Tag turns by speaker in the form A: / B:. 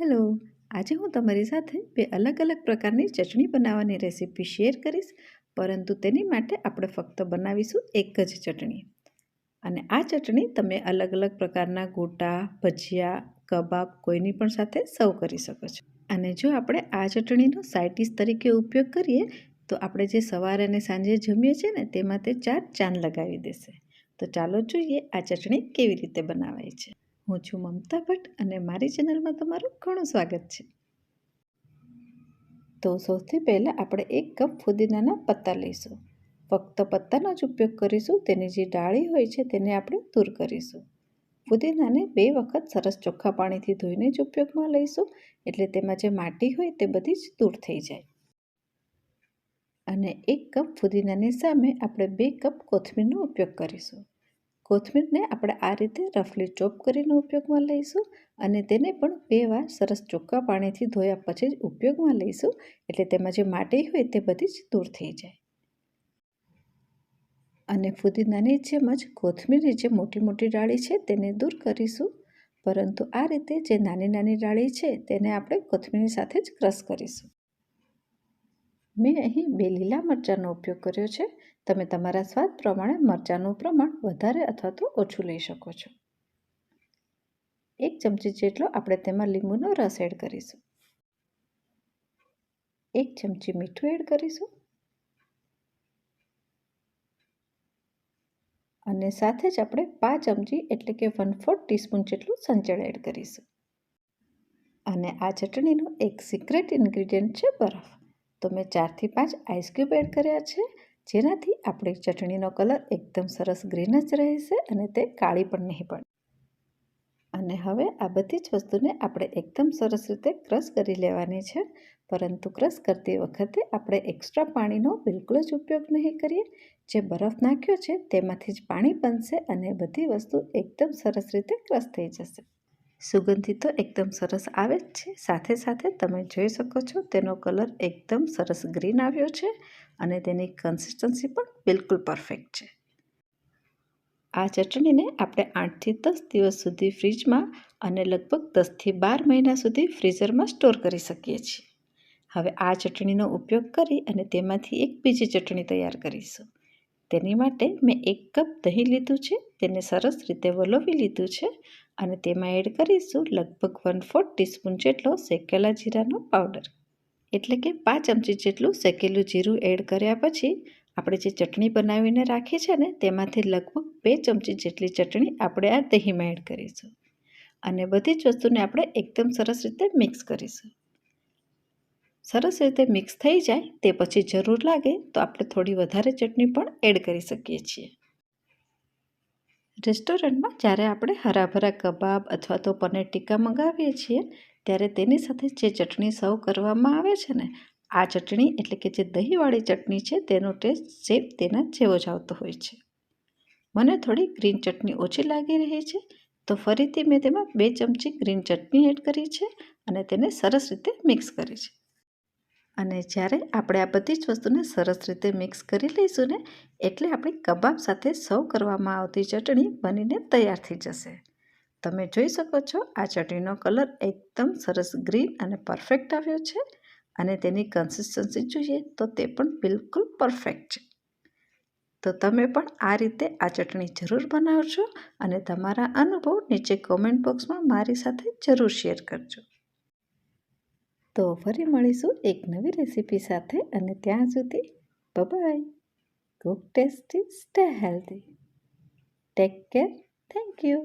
A: Hello, આજે હું તમારી સાથે બે અલગ અલગ પ્રકારની ચટણી બનાવવાની રેસીપી શેર કરીશ, પરંતુ તેની માટે આપણે ફક્ત બનાવીશું એક જ ચટણી. અને આ ચટણી તમે અલગ અલગ પ્રકારના ગોટા, ભજીયા, કબાબ કોઈની પણ સાથે સર્વ કરી શકો છો. અને જો આપણે આ ચટણીનો સાઇડ તરીકે ઉપયોગ કરીએ, તો આપણે જે સવારે અને સાંજે જમીએ છીએ ને, તેમાં તે ચાર ચાંદ લગાવી દેશે. તો ચાલો જોઈએ આ ચટણી કેવી રીતે બનાવાય છે. હું છું મમતા ભટ્ટ અને મારી ચેનલમાં તમારું ઘણું સ્વાગત છે. તો સૌથી પહેલાં આપણે એક કપ ફુદીનાના પત્તા લઈશું. ફક્ત પત્તાનો જ ઉપયોગ કરીશું, તેની જે ડાળી હોય છે તેને આપણે દૂર કરીશું. ફુદીનાને બે વખત સરસ ચોખ્ખા પાણીથી ધોઈને જ ઉપયોગમાં લઈશું, એટલે તેમાં જે માટી હોય તે બધી જ દૂર થઈ જાય. અને એક કપ ફુદીનાની સામે આપણે બે કપ કોથમીરનો ઉપયોગ કરીશું. કોથમીરને આપણે આ રીતે રફલી ચોપ કરીને ઉપયોગમાં લઈશું અને તેને પણ બે વાર સરસ ચોખ્ખા પાણીથી ધોયા પછી જ ઉપયોગમાં લઈશું એટલે તેમાં જે માટી હોય તે બધી જ દૂર થઈ જાય. અને ફુદીનાની જેમ જ કોથમીરની જે મોટી મોટી ડાળી છે તેને દૂર કરીશું. પરંતુ આ રીતે જે નાની નાની ડાળી છે તેને આપણે કોથમીરની સાથે જ ક્રશ કરીશું. મેં અહીં બે લીલા મરચાંનો ઉપયોગ કર્યો છે. તમે તમારા સ્વાદ પ્રમાણે મરચાંનું પ્રમાણ વધારે અથવા તો ઓછું લઈ શકો છો. એક ચમચી જેટલો આપણે તેમાં લીંબુનો રસ એડ કરીશું. એક ચમચી મીઠું એડ કરીશું. અને સાથે જ આપણે પાંચ ચમચી એટલે કે વન ફોર્થ ટીસ્પૂન જેટલું સંચળ એડ કરીશું. અને આ ચટણીનું એક સિક્રેટ ઇન્ગ્રીડિયન્ટ છે બરફ. તો મેં ચારથી પાંચ આઈસક્યુબ એડ કર્યા છે. જેનાથી આપણી ચટણીનો કલર એકદમ સરસ ગ્રીન જ રહેશે અને તે કાળી પણ નહીં પડે. અને હવે આ બધી જ વસ્તુને આપણે એકદમ સરસ રીતે ક્રશ કરી લેવાની છે. પરંતુ ક્રશ કરતી વખતે આપણે એક્સ્ટ્રા પાણીનો બિલકુલ જ ઉપયોગ નહીં કરીએ. જે બરફ નાખ્યો છે તેમાંથી જ પાણી બનશે અને બધી વસ્તુ એકદમ સરસ રીતે ક્રશ થઈ જશે. સુગંધી તો એકદમ સરસ આવે જ છે. સાથે સાથે તમે જોઈ શકો છો તેનો કલર એકદમ સરસ ગ્રીન આવ્યો છે અને તેની કન્સિસ્ટન્સી પણ બિલકુલ પરફેક્ટ છે. આ ચટણીને આપણે આઠથી દસ દિવસ સુધી ફ્રીજમાં અને લગભગ દસથી બાર મહિના સુધી ફ્રીઝરમાં સ્ટોર કરી શકીએ છીએ. હવે આ ચટણીનો ઉપયોગ કરી અને તેમાંથી એક બીજી ચટણી તૈયાર કરીશું. તેની માટે મેં એક કપ દહીં લીધું છે, તેને સરસ રીતે વલોવી લીધું છે અને તેમાં એડ કરીશું લગભગ વન ફોર્થ ટીસ્પૂન જેટલો શેકેલા જીરાનો પાવડર એટલે કે પાંચ ચમચી જેટલું શેકેલું જીરું એડ કર્યા પછી આપણે જે ચટણી બનાવીને રાખી છે ને, તેમાંથી લગભગ બે ચમચી જેટલી ચટણી આપણે આ દહીંમાં એડ કરીશું. અને બધી જ વસ્તુને આપણે એકદમ સરસ રીતે મિક્સ કરીશું. સરસ રીતે મિક્સ થઈ જાય, તે પછી જરૂર લાગે તો આપણે થોડી વધારે ચટણી પણ એડ કરી શકીએ છીએ. રેસ્ટોરન્ટમાં જ્યારે આપણે હરાભરા કબાબ અથવા તો પનીર ટીકા મંગાવીએ છીએ, ત્યારે તેની સાથે જે ચટણી સર્વ કરવામાં આવે છે ને, આ ચટણી એટલે કે જે દહીંવાળી ચટણી છે, તેનો ટેસ્ટ સેમ તેના જેવો જ આવતો હોય છે. મને થોડી ગ્રીન ચટણી ઓછી લાગી રહી છે, તો ફરીથી મેં તેમાં બે ચમચી ગ્રીન ચટણી એડ કરી છે અને તેને સરસ રીતે મિક્સ કરી છે. અને જ્યારે આપણે આ બધી જ વસ્તુને સરસ રીતે મિક્સ કરી લઈશું ને, એટલે આપણી કબાબ સાથે સર્વ કરવામાં આવતી ચટણી બનીને તૈયાર થઈ જશે. તમે જોઈ શકો છો, આ ચટણીનો કલર એકદમ સરસ ગ્રીન અને પરફેક્ટ આવ્યો છે અને તેની કન્સિસ્ટન્સી જોઈએ તો તે પણ બિલકુલ પરફેક્ટ છે. તો તમે પણ આ રીતે આ ચટણી જરૂર બનાવજો અને તમારા અનુભવ નીચે કોમેન્ટ બોક્સમાં મારી સાથે જરૂર શેર કરજો. તો ફરી મળીશું એક નવી રેસીપી સાથે અને ત્યાં સુધી bye cook tasty stay healthy take care thank you